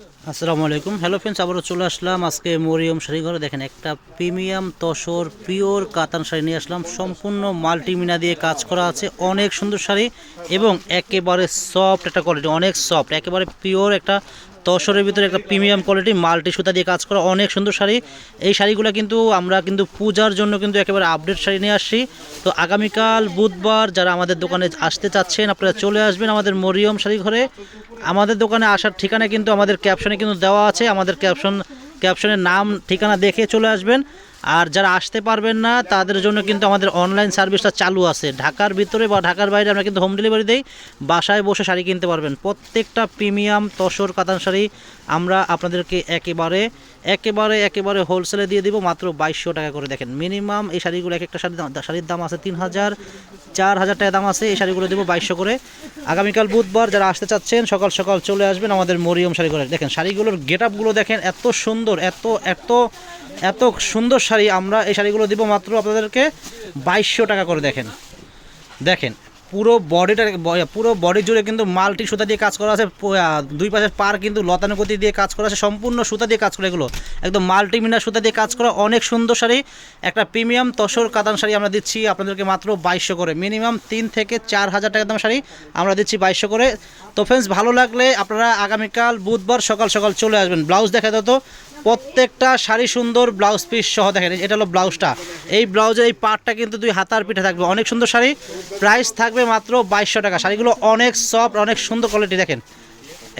আসসালামু আলাইকুম। Hello friends আবারও চলে আসলাম আজকে মরিয়ম শাড়িঘরে। দেখেন একটা প্রিমিয়াম তসর, পিওর কাতান শাড়ি নিয়ে আসলাম। সম্পূর্ণ মাল্টিমিনা দিয়ে কাজ করা আছে। অনেক সুন্দর শাড়ি এবং একেবারে সফট একটা কোয়ালিটি অনেক সফট একেবারে পিওর একটা তসরের ভিতরে একটা প্রিমিয়াম কোয়ালিটি মাল্টি সুতা দিয়ে কাজ করা অনেক সুন্দর শাড়ি। এই শাড়িগুলো কিন্তু আমরা কিন্তু পূজার জন্য কিন্তু একেবারে আপডেট শাড়ি নিয়ে আসছি। তো আগামীকাল বুধবার যারা আমাদের দোকানে আসতে চাচ্ছেন, আপনারা চলে আসবেন আমাদের মরিয়ম শাড়ি ঘরে। আমাদের দোকানে আসার ঠিকানা কিন্তু আমাদের ক্যাপশনে কিন্তু দেওয়া আছে। আমাদের ক্যাপশন ক্যাপশনের নাম, ঠিকানা দেখে চলে আসবেন। আর যারা আসতে পারবেন না, তাদের জন্য কিন্তু আমাদের অনলাইন সার্ভিসটা চালু আছে। ঢাকার ভিতরে বা ঢাকার বাইরে আমরা কিন্তু হোম ডেলিভারি দেই। বাসায় বসে শাড়ি কিনতে পারবেন। প্রত্যেকটা প্রিমিয়াম তসর, কাতান শাড়ি আমরা আপনাদেরকে একেবারে একেবারে একেবারে হোলসেলে দিয়ে দিব। মাত্র বাইশশো টাকা করে দেখেন। মিনিমাম এই শাড়িগুলো এক একটা শাড়ি শাড়ির দাম আছে তিন হাজার, চার হাজার টাকা দাম আছে। এই শাড়িগুলো দেবো বাইশশো করে। আগামীকাল বুধবার যারা আসতে চাচ্ছেন, সকাল সকাল চলে আসবেন আমাদের মরিয়ম শাড়ি করে দেখেন শাড়িগুলোর গেট আপগুলো দেখেন, এত সুন্দর, এত এত এত সুন্দর শাড়ি আমরা এই শাড়িগুলো দিব মাত্র আপনাদেরকে বাইশশো টাকা করে দেখেন। দেখেন পুরো বডিটা পুরো বডি জুড়ে কিন্তু মাল্টি সুতা দিয়ে কাজ করা আছে দুই পাশের পার কিন্তু লতানুগতি দিয়ে কাজ করা আছে, সম্পূর্ণ সুতা দিয়ে কাজ করা এগুলো। একদম মাল্টি মিনা সুতা দিয়ে কাজ করা, অনেক সুন্দর শাড়ি। একটা প্রিমিয়াম তসর কাতান শাড়ি আমরা দিচ্ছি আপনাদেরকে মাত্র বাইশশো করে। মিনিমাম তিন থেকে চার হাজার টাকা দাম শাড়ি আমরা দিচ্ছি বাইশশো করে। তো ফ্রেন্ডস ভালো লাগলে আপনারা আগামীকাল বুধবার সকাল সকাল চলে আসবেন। ব্লাউজ দেখা যেত প্রত্যেকটা শাড়ি সুন্দর ব্লাউজ পিস সহ দেখেন, এটা হলো ব্লাউজটা। এই ব্লাউজের এই পার্টটা কিন্তু দুই হাতার পিঠে থাকবে। অনেক সুন্দর শাড়ি। প্রাইস থাকবে মাত্র বাইশশো টাকা। শাড়িগুলো অনেক সফট অনেক সুন্দর কোয়ালিটি দেখেন।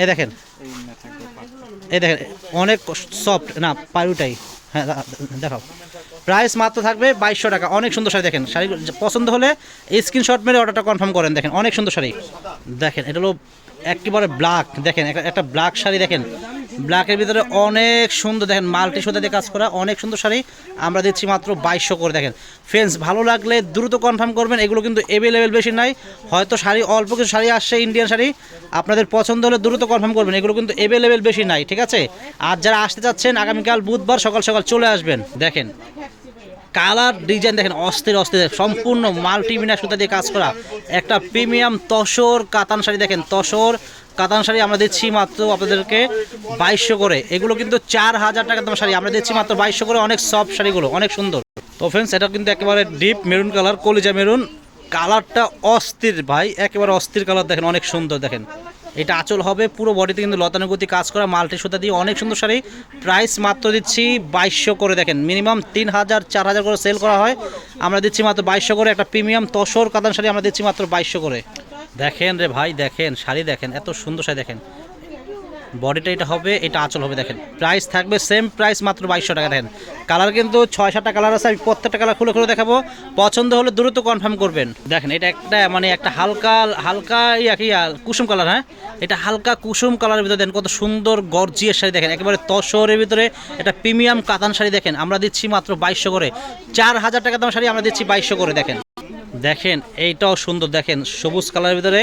এ দেখেন। এ দেখেন, অনেক সফট না পায়ুটাই হ্যাঁ দেখাও। প্রাইস মাত্র থাকবে বাইশশো টাকা। অনেক সুন্দর শাড়ি দেখেন। শাড়ি পছন্দ হলে স্ক্রিনশট মেরে অর্ডারটা কনফার্ম করেন দেখেন। অনেক সুন্দর শাড়ি। দেখেন, এটা হলো একেবারে ব্ল্যাক দেখেন, একটা- ব্ল্যাক শাড়ি দেখেন। ব্ল্যাকের ভিতরে অনেক সুন্দর, দেখেন মাল্টি সুতা দিয়ে কাজ করা, অনেক সুন্দর শাড়ি। আমরা দিচ্ছি মাত্র বাইশশো করে, দেখেন। ফ্রেন্ডস ভালো লাগলে দ্রুত কনফার্ম করবেন, এগুলো কিন্তু অ্যাভেলেবেল বেশি নাই। হয়তো শাড়ি, অল্প কিছু শাড়ি আসছে ইন্ডিয়ান শাড়ি। আপনাদের পছন্দ হলে দ্রুত কনফার্ম করবেন, এগুলো কিন্তু অ্যাভেলেবেল বেশি নাই, ঠিক আছে? আর যারা আসতে চাচ্ছেন, আগামীকাল বুধবার সকাল সকাল চলে আসবেন, দেখেন। কালার ডিজাইন দেখেন, অস্থির অস্থির। সম্পূর্ণ মাল্টিমিনা সুতা দিয়ে কাজ করা। একটা প্রিমিয়াম তসর কাতান শাড়ি দেখেন, তসর কাতান শাড়ি আমরা দিচ্ছি মাত্র আপনাদেরকে বাইশশো করে। এগুলো কিন্তু চার হাজার টাকা দাম শাড়ি। আমরা দিচ্ছি মাত্র বাইশশো করে অনেক সফট শাড়িগুলো, অনেক সুন্দর। তো ফ্রেন্ডস এটা কিন্তু একেবারে ডিপ মেরুন কালার কলিজা মেরুন কালারটা অস্থির ভাই, একেবারে অস্থির কালার দেখেন, অনেক সুন্দর দেখেন। এটা আঁচল হবে, পুরো বডিতে কিন্তু লতানুগতি কাজ করা, মাল্টি সুতা দিয়ে অনেক সুন্দর শাড়ি। প্রাইস মাত্র দিচ্ছি বাইশশো করে, দেখেন মিনিমাম তিন হাজার, চার হাজার করে সেল করা হয়। আমরা দিচ্ছি মাত্র বাইশশো করে, একটা প্রিমিয়াম তসর কাতান শাড়ি আমরা দিচ্ছি মাত্র বাইশশো করে। দেখেন রে ভাই, দেখেন, শাড়ি দেখেন, এত সুন্দর শাড়ি দেখেন। বডিটা এটা হবে, এটা আঁচল হবে দেখেন। প্রাইস থাকবে সেম প্রাইস মাত্র বাইশশো টাকা দেখেন। কালার কিন্তু ছয় সাতটা কালার আছে, আমি প্রত্যেকটা কালার খুলে খুলে দেখাবো। পছন্দ হলে দ্রুত কনফার্ম করবেন। দেখেন, এটা একটা মানে একটা হালকা হালকা ইয়া কি কুসুম কালার হ্যাঁ? এটা হালকা কুসুম কালারের ভিতরে দেখেন, কত সুন্দর গর্জিয়ার শাড়ি দেখেন। একেবারে তসরের ভিতরে এটা প্রিমিয়াম কাতান শাড়ি দেখেন। আমরা দিচ্ছি মাত্র বাইশশো করে। চার হাজার টাকা দাম শাড়ি আমরা দিচ্ছি বাইশশো করে দেখেন। দেখেন, এইটাও সুন্দর, দেখেন, সবুজ কালারের ভিতরে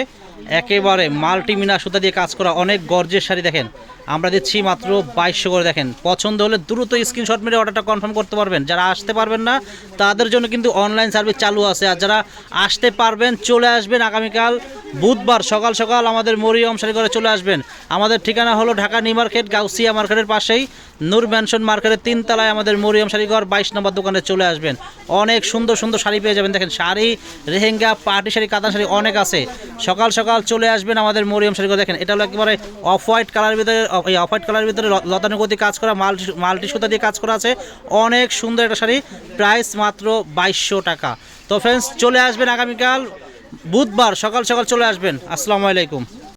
একেবারে মাল্টিমিনা সুতা দিয়ে কাজ করা অনেক গর্জের শাড়ি, দেখেন। আমরা দিচ্ছি মাত্র বাইশশো করে। দেখেন, পছন্দ হলে দ্রুত স্ক্রিনশট মেরে অর্ডারটা কনফার্ম করতে পারবেন। যারা আসতে পারবেন না, তাদের জন্য কিন্তু অনলাইন সার্ভিস চালু আছে। আর যারা আসতে পারবেন, চলে আসবেন আগামীকাল বুধবার সকাল সকাল আমাদের মরিয়ম করে চলে আসবেন। আমাদের ঠিকানা হলো ঢাকা নিউ মার্কেট, গাউসিয়া মার্কেটের পাশেই। নূর ম্যানশন মার্কেটের তিনতলায় আমাদের মরিয়ম শাড়িঘর বাইশ নম্বর দোকানে চলে আসবেন। অনেক সুন্দর সুন্দর শাড়ি পেয়ে যাবেন। দেখেন, শাড়ি রেহেঙ্গা পার্টি শাড়ি, কাতান শাড়ি অনেক আছে। সকাল সকাল চলে আসবেন আমাদের মরিয়ম শাড়িঘর দেখেন, এটা হলো একেবারে অফ হোয়াইট কালারের ভিতরে এই অফ হোয়াইট কালারের ভিতরে লতানুগতি কাজ করা মাল্টি মাল্টি সুতা দিয়ে কাজ করা আছে। অনেক সুন্দর একটা শাড়ি, প্রাইস মাত্র বাইশশো টাকা। তো ফ্রেন্ডস চলে আসবেন আগামীকাল, বুধবার সকাল সকাল চলে আসবেন। আসসালামু আলাইকুম।